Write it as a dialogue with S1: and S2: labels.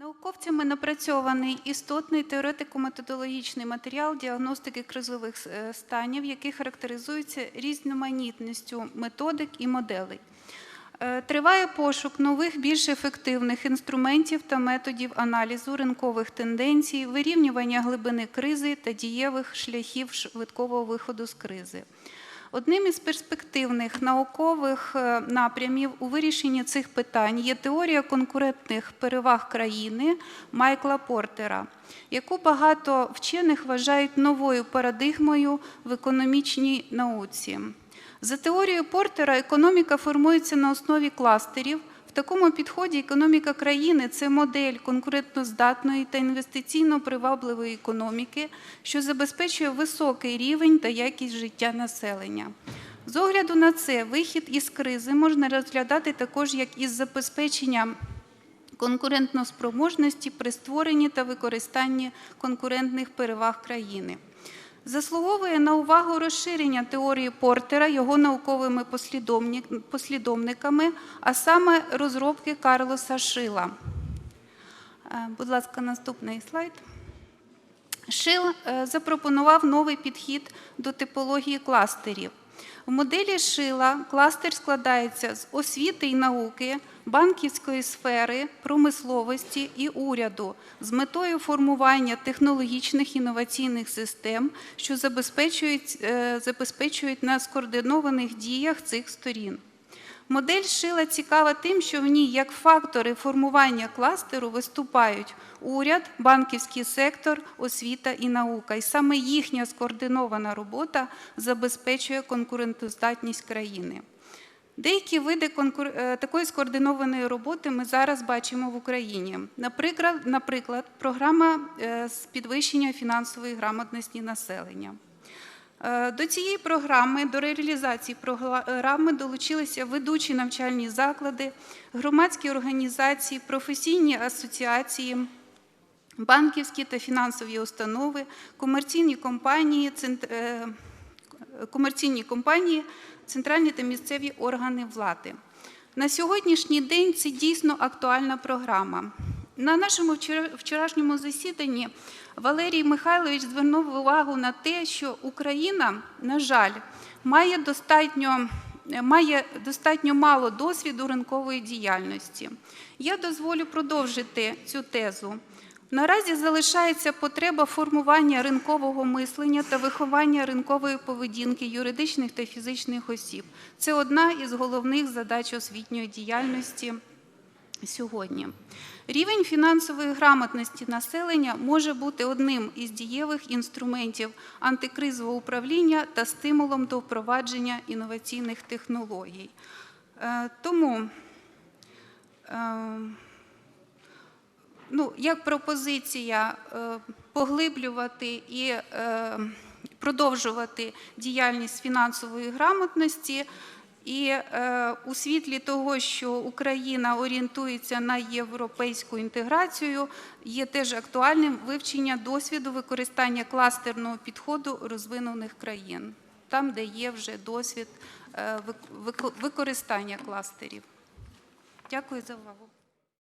S1: Науковцями напрацьований істотний теоретико-методологічний матеріал діагностики кризових е, станів, який характеризується різноманітністю методик і моделей. Е, Триває пошук нових, більш ефективних інструментів та методів аналізу ринкових тенденцій, вирівнювання глибини кризи та дієвих шляхів швидкого виходу з кризи. Одним із перспективних наукових е, напрямів у вирішенні цих питань є теорія конкурентних переваг країни Майкла Портера, яку багато вчених вважають новою парадигмою в економічній науці. За теорією Портера, економіка формується на основі кластерів. В такому підході економіка країни це модель конкурентноздатної та інвестиційно привабливої економіки, що забезпечує високий рівень та якість життя населення. З огляду на це, вихід із кризи можна розглядати також як із забезпечення конкурентноспроможності при створенні та використанні конкурентних переваг країни. Заслуговує на увагу розширення теорії Портера його науковими послідовниками, а саме розробки Карлоса Шила. Е, Будь ласка, наступний слайд. Шил е, запропонував новий підхід до типології кластерів. В моделі Шила кластер складається з освіти й науки, банківської сфери, промисловості і уряду з метою формування технологічних інноваційних систем, що забезпечують, е, забезпечують на скоординованих діях цих сторін. Модель шила цікава тим, що в ній як фактори формування кластеру виступають уряд, банківський сектор, освіта і наука. І саме їхня скоординована робота забезпечує конкурентоздатність країни. Деякі види конкур- е, такої скоординованої роботи ми зараз бачимо в Україні. Наприклад, наприклад програма е, з підвищення фінансової грамотності населення. Е, До цієї програми, до реалізації програми долучилися ведучі навчальні заклади, громадські організації, професійні асоціації, банківські та фінансові установи, комерційні компанії, е, комерційні компанії, центральні та місцеві органи влади. На сьогоднішній день це дійсно актуальна програма. На нашому вчора- вчорашньому засіданні Валерій Михайлович звернув увагу на те, що Україна, на жаль, має достатньо, має достатньо мало досвіду ринкової діяльності. Я дозволю продовжити цю тезу. Наразі залишається потреба формування ринкового мислення та виховання ринкової поведінки юридичних та фізичних осіб. Це одна із головних задач освітньої діяльності сьогодні. Рівень фінансової грамотності населення може бути одним із дієвих інструментів антикризового управління та стимулом до впровадження інноваційних технологій. Е, Тому е, ну, як пропозиція е, поглиблювати і продовжувати діяльність фінансової грамотності. І е, у світлі того, що Україна орієнтується на європейську інтеграцію, є теж актуальним вивчення досвіду використання кластерного підходу розвинених країн, там, де є вже досвід е, вик- вик- використання кластерів. Дякую за увагу.